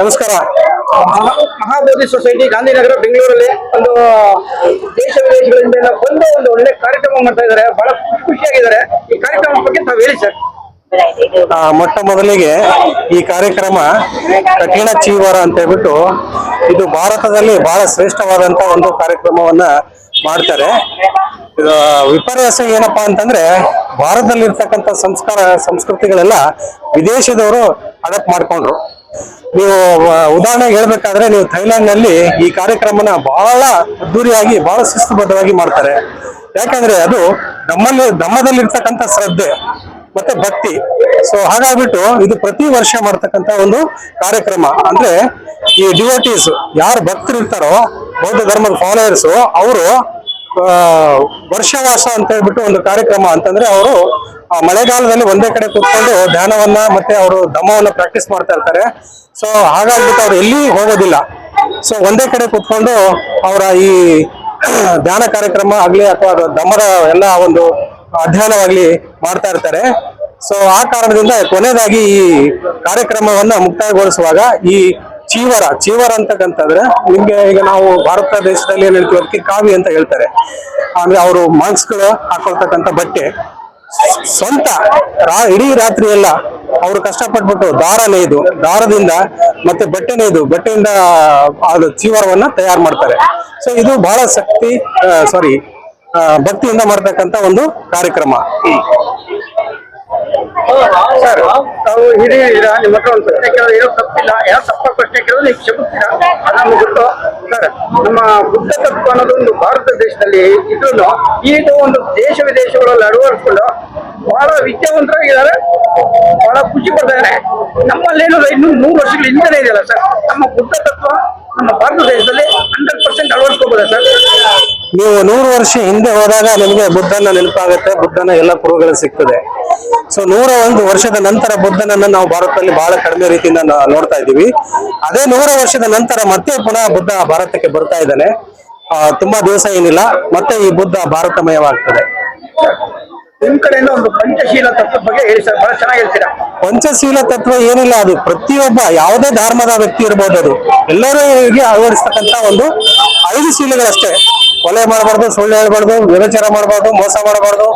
ನಮಸ್ಕಾರ. ಮಹಾ- ಮಹಾಬೋಧಿ ಸೊಸೈಟಿ ಗಾಂಧಿನಗರ, ಬೆಂಗಳೂರಲ್ಲಿ ಒಂದು ದೇಶ ವಿದೇಶಗಳಿಂದ ಬಂದು ಒಂದು ಒಳ್ಳೆ ಕಾರ್ಯಕ್ರಮ ಮಾಡ್ತಾ ಇದ್ದಾರೆ. ಬಹಳ ಖುಷಿ ಖುಷಿಯಾಗಿದ್ದಾರೆ. ಈ ಕಾರ್ಯಕ್ರಮ ಬಗ್ಗೆ ತಾವು ಹೇಳಿ ಸರ್. ಮೊಟ್ಟ ಮೊದಲಿಗೆ ಈ ಕಾರ್ಯಕ್ರಮ ಕಠಿಣ ಚೀವರ ಅಂತ ಹೇಳ್ಬಿಟ್ಟು ಇದು ಭಾರತದಲ್ಲಿ ಬಹಳ ಶ್ರೇಷ್ಠವಾದಂತ ಒಂದು ಕಾರ್ಯಕ್ರಮವನ್ನ ಮಾಡ್ತಾರೆ. ವಿಪರ್ಯಾಸ ಏನಪ್ಪಾ ಅಂತಂದ್ರೆ ಭಾರತದಲ್ಲಿ ಇರ್ತಕ್ಕಂಥ ಸಂಸ್ಕಾರ, ಸಂಸ್ಕೃತಿಗಳೆಲ್ಲ ವಿದೇಶದವರು ಅಡಾಪ್ಟ್ ಮಾಡ್ಕೊಂಡ್ರು. ನೀವು ಉದಾಹರಣೆ ಉದಾಹರಣೆಗೆ ಹೇಳ್ಬೇಕಾದ್ರೆ ನೀವು ಥೈಲ್ಯಾಂಡ್ನಲ್ಲಿ ಈ ಕಾರ್ಯಕ್ರಮನ ಬಹಳ ಅದ್ದೂರಿಯಾಗಿ, ಬಹಳ ಶಿಸ್ತುಬದ್ಧವಾಗಿ ಮಾಡ್ತಾರೆ. ಯಾಕಂದ್ರೆ ಅದು ನಮ್ಮಲ್ಲಿ, ನಮ್ಮದಲ್ಲಿರ್ತಕ್ಕಂಥ ಶ್ರದ್ಧೆ. ಮತ್ತೆ ಭಕ್ತಿ. ಸೊ ಹಾಗಾಗ್ಬಿಟ್ಟು ಇದು ಪ್ರತಿ ವರ್ಷ ಮಾಡ್ತಕ್ಕಂತ ಒಂದು ಕಾರ್ಯಕ್ರಮ. ಅಂದ್ರೆ ಈ ಡಿವೋಟೀಸ್ ಯಾರು ಭಕ್ತರು ಇರ್ತಾರೋ, ಬೌದ್ಧ ಧರ್ಮದ ಫಾಲೋಯರ್ಸ್ ಅವರು ವರ್ಷವಾಸ ಅಂತ ಹೇಳ್ಬಿಟ್ಟು ಒಂದು ಕಾರ್ಯಕ್ರಮ ಅಂತಂದ್ರೆ ಅವರು ಮಳೆಗಾಲದಲ್ಲಿ ಒಂದೇ ಕಡೆ ಕೂತ್ಕೊಂಡು ಧ್ಯಾನವನ್ನ ಮತ್ತೆ ಅವರು ದಮವನ್ನ ಪ್ರಾಕ್ಟೀಸ್ ಮಾಡ್ತಾ ಇರ್ತಾರೆ. ಸೊ ಹಾಗಾಗ್ಬಿಟ್ಟು ಅವ್ರು ಎಲ್ಲಿ ಹೋಗೋದಿಲ್ಲ. ಸೊ ಒಂದೇ ಕಡೆ ಕೂತ್ಕೊಂಡು ಅವರ ಈ ಧ್ಯಾನ ಕಾರ್ಯಕ್ರಮ ಆಗ್ಲಿ ಅಥವಾ ಅದು ದಮದ ಎಲ್ಲ ಒಂದು ಅಧ್ಯಯನವಾಗ್ಲಿ ಮಾಡ್ತಾ ಇರ್ತಾರೆ. ಸೊ ಆ ಕಾರಣದಿಂದ ಕೊನೆಯದಾಗಿ ಈ ಕಾರ್ಯಕ್ರಮವನ್ನ ಮುಕ್ತಾಯಗೊಳಿಸುವಾಗ ಈ ಚೀವರ ಚೀವರ ಅಂತಕ್ಕಂತಂದ್ರೆ ನಿಮ್ಗೆ ಈಗ ನಾವು ಭಾರತ ದೇಶದಲ್ಲಿ ಏನ್ ಹೇಳ್ತೀವಿ ಅದಕ್ಕೆ ಕಾವಿ ಅಂತ ಹೇಳ್ತಾರೆ. ಅಂದ್ರೆ ಅವರು ಮಾಂಕ್ಸ್ಗಳು ಹಾಕೊಳ್ತಕ್ಕಂಥ ಬಟ್ಟೆ. ಸ್ವಂತ, ರಾ, ಇಡೀ ರಾತ್ರಿ ಎಲ್ಲ ಅವರು ಕಷ್ಟಪಟ್ಬಿಟ್ಟು ದಾರ ನೇಯ್ದು ದಾರದಿಂದ ಮತ್ತೆ ಬಟ್ಟೆ ನೇಯ್ದು ಬಟ್ಟೆಯಿಂದ ಅದು ಚೀವರವನ್ನ ತಯಾರು ಮಾಡ್ತಾರೆ. ಸೊ ಇದು ಬಹಳ ಶಕ್ತಿ ಸಾರಿ ಭಕ್ತಿಯಿಂದ ಮಾಡ್ತಕ್ಕಂತ ಒಂದು ಕಾರ್ಯಕ್ರಮ. ಸರ್, ತಾವು ಹಿರಿಯ ನಿಮ್ಮ ಹತ್ರ ಒಂದು ಪ್ರಶ್ನೆ ಕೇಳೋದು, ಏನೋ ತಪ್ಪಿಲ್ಲ. ಯಾವ ತಪ್ಪ ಪ್ರಶ್ನೆ ಕೇಳೋದು, ನೀವು ಕ್ಷಮಿಸ್ತೀರಾ? ಅದು ಗೊತ್ತು ಸರ್, ನಮ್ಮ ಬುದ್ಧ ತತ್ವ ಅನ್ನೋದು ಒಂದು ಭಾರತ ದೇಶದಲ್ಲಿ ಇದ್ರೂ ಈಗ ಒಂದು ದೇಶ ವಿದೇಶಗಳಲ್ಲಿ ಅಳವಡಿಸ್ಕೊಂಡು ಬಹಳ ವಿದ್ಯಾವಂತರಾಗಿದ್ದಾರೆ. ಬಹಳ ಖುಷಿ ಪಡ್ತಾರೆ ನಮ್ಮಲ್ಲಿ ಏನಂದ್ರೆ ಇನ್ನೂ ಮೂರು ವರ್ಷಗಳ ಹಿಂದೆನೇ ಇದೆಯಲ್ಲ ಸರ್? ನಮ್ಮ ಬುದ್ಧ ತತ್ವ ನಮ್ಮ ಭಾರತ ದೇಶದಲ್ಲಿ ಹಂಡ್ರೆಡ್ ಪರ್ಸೆಂಟ್ ಸರ್. ನೀವು ನೂರು ವರ್ಷ ಹಿಂದೆ ಹೋದಾಗ ನಿಮಗೆ ಬುದ್ಧನ ನೆನಪಾಗುತ್ತೆ ಬುದ್ಧನ ಎಲ್ಲ ಕುರುಗಳು ಸಿಗ್ತದೆ. ಸೊ ನೂರ ಒಂದು ವರ್ಷದ ನಂತರ ಬುದ್ಧನನ್ನ ನಾವು ಭಾರತದಲ್ಲಿ ಬಹಳ ಕಡಿಮೆ ರೀತಿಯಿಂದ ನೋಡ್ತಾ ಇದ್ದೀವಿ. ಅದೇ ನೂರ ವರ್ಷದ ನಂತರ ಮತ್ತೆ ಪುನಃ ಬುದ್ಧ ಭಾರತಕ್ಕೆ ಬರ್ತಾ ಇದ್ದಾನೆ. ಆ, ತುಂಬಾ ದಿವಸ ಏನಿಲ್ಲ ಮತ್ತೆ ಈ ಬುದ್ಧ ಭಾರತಮಯವಾಗ್ತದೆ. ನಿಮ್ ಕಡೆಯಿಂದ ಒಂದು ಪಂಚಶೀಲ ತತ್ವದ ಬಗ್ಗೆ ಹೇಳಿ ಸರ್, ಬಹಳ ಚೆನ್ನಾಗಿ ಹೇಳ್ತೀರಾ? ಪಂಚಶೀಲ ತತ್ವ ಏನಿಲ್ಲ ಅದು. ಪ್ರತಿಯೊಬ್ಬ, ಯಾವುದೇ ಧರ್ಮದ ವ್ಯಕ್ತಿ ಇರ್ಬೋದು ಅದು. ಎಲ್ಲರಿಗೆ ಅಳವಡಿಸ್ತಕ್ಕಂತ ಒಂದು ಐದು ಶೀಲಗಳಷ್ಟೇ. ಕೊಲೆ ಮಾಡಬಾರ್ದು, ಸುಳ್ಳು ಹೇಳ್ಬಾರ್ದು, ವ್ಯಭಿಚಾರ ಮಾಡಬಾರ್ದು, ಮೋಸ ಮಾಡಬಾರ್ದು.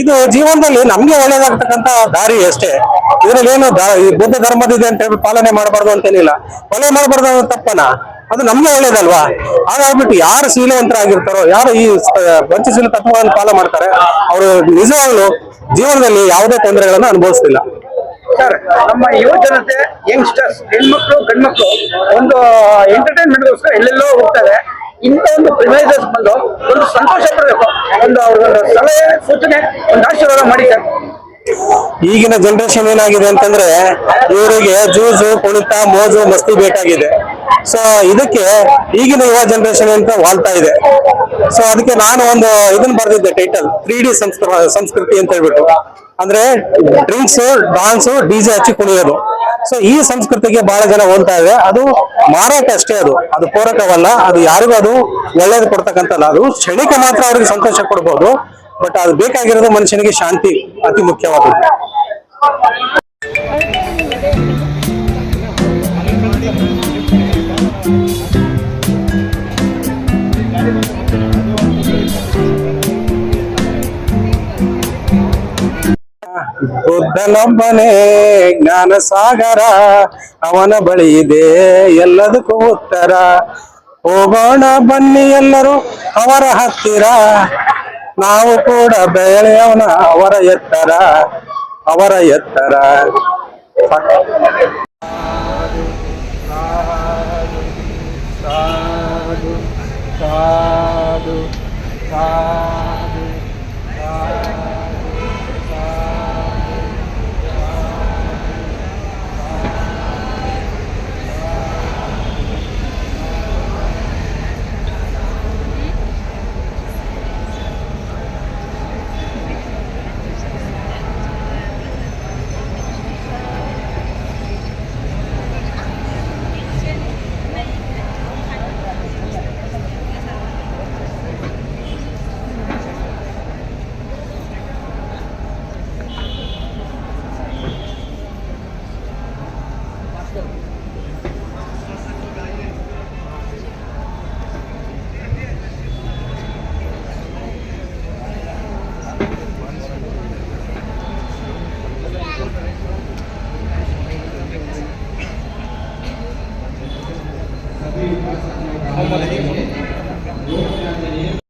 ಇದು ಜೀವನದಲ್ಲಿ ನಮ್ಗೆ ಒಳ್ಳೇದಾಗ್ತಕ್ಕಂತ ದಾರಿ ಅಷ್ಟೇ. ಇದ್ರಲ್ಲಿ ಏನು ಬುದ್ಧ ಧರ್ಮದಿದೆ ಅಂತ ಹೇಳಿ ಪಾಲನೆ ಮಾಡಬಾರ್ದು ಅಂತೇನಿಲ್ಲ. ಕೊಲೆ ಮಾಡಬಾರ್ದು ತಪ್ಪನ. ಅದು ನಮ್ಗೆ ಒಳ್ಳೇದಲ್ವಾ? ಹಾಗಾಗ್ಬಿಟ್ಟು ಯಾರು ಶೀಲವಂತರಾಗಿರ್ತಾರೋ ಯಾರು ಈ ಪಂಚಶೀಲ ತತ್ವವನ್ನು ಪಾಲ ಮಾಡ್ತಾರೆ ಅವರು ನಿಜವಾಗ್ಲು ಜೀವನದಲ್ಲಿ ಯಾವುದೇ ತೊಂದರೆಗಳನ್ನು ಅನುಭವಿಸ್ತಿಲ್ಲ. ಸರ್ ನಮ್ಮ ಯುವ ಜನತೆ ಯಂಗ್ಸ್ಟರ್ಸ್ ಹೆಣ್ಮಕ್ಳು ಗಂಡ್ಮಕ್ಳು ಒಂದು ಎಂಟರ್ಟೈನ್ಮೆಂಟ್ಗೋಸ್ಕರ ಎಲ್ಲೆಲ್ಲೋ ಹೋಗ್ತಾರೆ. ಇಂಥ ಒಂದು ಪ್ರಿಮೈಸಸ್ ಬಂದು ಒಂದು ಸಂತೋಷ ಪಡಬೇಕು. ಒಂದು ಅವ್ರ ಒಂದು ಸಲಹೆ ಸೂಚನೆ ಒಂದು ಆಶೀರ್ವಾದ ಮಾಡಿ ಸರ್. ಈಗಿನ ಜನರೇಷನ್ ಏನಾಗಿದೆ ಅಂತಂದ್ರೆ ಇವರಿಗೆ ಜೂಜು ಕುಣಿತ ಮೋಜು ಮಸ್ತಿ ಬೇಕಾಗಿದೆ. ಸೊ ಇದಕ್ಕೆ ಈಗಿನ ಯುವ ಜನರೇಷನ್ ಅಂತ ವಾಲ್ತಾ ಇದೆ. ಸೊ ಅದಕ್ಕೆ ನಾನು ಒಂದು ಇದನ್ನ ಬರೆದಿದ್ದೆ ಟೈಟಲ್ ತ್ರೀ ಡಿ ಸಂಸ್ಕೃತಿ ಅಂತ ಹೇಳ್ಬಿಟ್ಟು. ಅಂದ್ರೆ ಡ್ರಿಂಕ್ಸ್ ಡಾನ್ಸ್ ಡಿಜೆ ಹಚ್ಚಿ ಕುಣಿಯೋದು. ಸೊ ಈ ಸಂಸ್ಕೃತಿಗೆ ಬಹಳ ಜನ ಹೋಗ್ತಾ ಇದೆ ಅದು ಮಾರಾಟ ಅಷ್ಟೇ ಅದು. ಅದು ಪೂರಕವಲ್ಲ ಅದು ಯಾರಿಗೂ ಅದು ಒಳ್ಳೇದು ಕೊಡ್ತಕ್ಕಂಥಲ್ಲ. ಅದು ಕ್ಷಣಿಕ ಮಾತ್ರ ಅವ್ರಿಗೆ ಸಂತೋಷ ಕೊಡ್ಬೋದು. ಬಟ್ ಅದು ಬೇಕಾಗಿರೋದು ಮನುಷ್ಯನಿಗೆ ಶಾಂತಿ ಅತಿ ಮುಖ್ಯವಾದದ್ದು. ಬುದ್ಧನೊಬ್ಬನೇ ಜ್ಞಾನ ಸಾಗರ, ಅವನ ಬಳಿ ಇದೆ ಎಲ್ಲದಕ್ಕೂ ಉತ್ತರ. ಹೋಗೋಣ ಬನ್ನಿ ಎಲ್ಲರೂ ಅವರ ಹತ್ತಿರ. ನಾವು ಕೂಡ ಬೆಳೆಯವನ ಅವರ ಎತ್ತರ ಅವರ ಎತ್ತರ. ಸಾಧು ಸಾಧು.